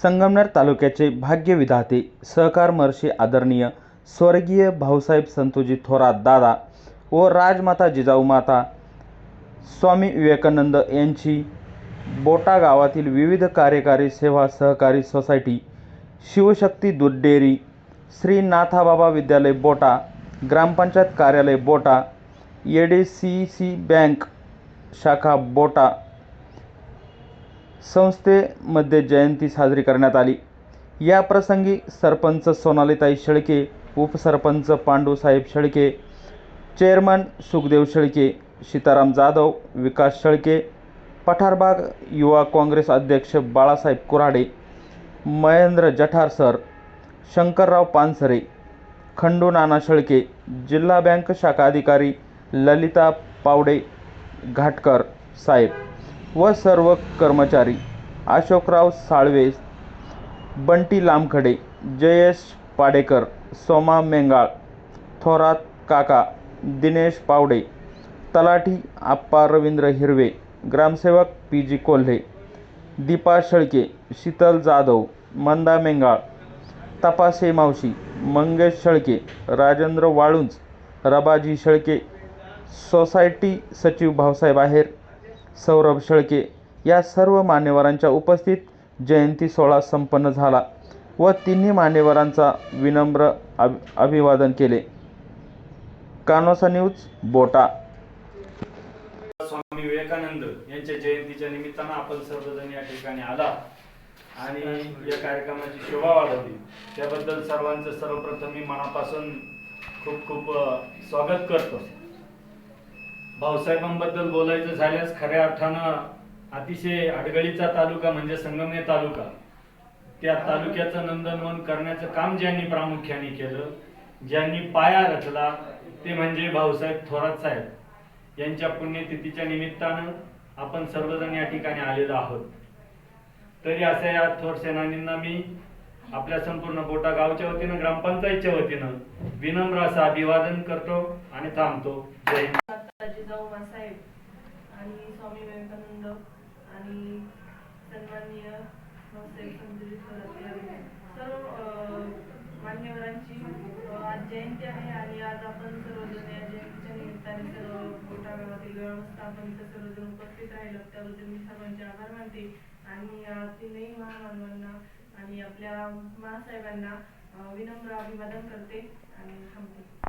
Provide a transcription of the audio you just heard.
संगमनेर तालुक्याचे भाग्यविधाते सहकार महर्षी आदरणीय स्वर्गीय भाऊसाहेब संतोजी थोरात दादा व राजमाता जिजाऊ माता स्वामी विवेकानंद यांची बोटा गावातील विविध कार्यकारी सेवा सहकारी सोसायटी शिवशक्ती दूध डेअरी श्री नाथाबाबा विद्यालय बोटा ग्रामपंचायत कार्यालय Bota A D C C bank शाखा बोटा संस्थेमध्ये जयंती साजरी करण्यात आली. या प्रसंगी सरपंच सोनालीताई शेळके उपसरपंच पांडूसाहेब शेळके चेअरमन सुखदेव शेळके सीताराम जाधव विकास शेळके पठारबाग युवा काँग्रेस अध्यक्ष बाळासाहेब कुऱ्हाडे महेंद्र जठार सर शंकरराव पानसरे खंडू नाना शेळके जिल्हा बँक शाखा अधिकारी ललिता पावडे घाटकर साहेब व सर्व कर्मचारी अशोकराव साळवे बंटी लामखडे जयेश पाडेकर सोमा मेंगाळ थोरात काका दिनेश पावडे तलाठी आप्पा रवींद्र हिरवे ग्रामसेवक पी जी कोल्हे दीपा शेळके शीतल जाधव मंदा मेंगाळ तपासे मावशी मंगेश शेळके राजेंद्र वाळुंज रबाजी शेळके सोसायटी सचिव भाऊसाहेब आहेर सौरभ शेळके या सर्व मान्यवरांच्या उपस्थित जयंती सोहळा संपन्न झाला व तिन्ही मान्यवरांचा विनम्र अभि अभिवादन केले. कानोसा न्यूज बोटा. स्वामी विवेकानंद यांच्या जयंतीच्या निमित्तानं आपण सर्वजण या ठिकाणी आला आणि या कार्यक्रमाची शोभा वाढवली. त्याबद्दल सर्वांचं सर्वप्रथम मी मनापासून खूप खूप स्वागत करतो. भाऊसाहेबांबद्दल बोलायचं झाल्यास खऱ्या अर्थानं अतिशय अडगळीचा तालुका म्हणजे संगमनेर तालुका. त्या तालुक्याचं नंदनवन करण्याचं काम ज्यांनी प्रामुख्याने केलं ज्यांनी पाया रचला ते म्हणजे भाऊसाहेब थोरात साहेब. यांच्या पुण्यतिथीच्या निमित्तानं आपण सर्वजण या ठिकाणी आलेलो आहोत. तरी अशा या थोर सेनानींना मी आपल्या संपूर्ण बोटा गावच्या वतीनं ग्रामपंचायतच्या वतीनं विनम्र असं अभिवादन करतो आणि थांबतो. जय हिंद. जिजाऊ मासाहेब आणि स्वामी विवेकानंद आणि सन्माननीय सर्व मान्यवरांची आज जयंती आहे आणि आज आपण सर्वजण या जयंतीच्या निमित्ताने सर्व मोठ्या गावातील व्यवस्थापन इथं सर्वजण उपस्थित राहिलो. त्याबद्दल मी सर्वांचे आभार मानते आणि तीनही महामानवांना आणि आपल्या महासाहेबांना विनम्र अभिवादन करते आणि थांबते.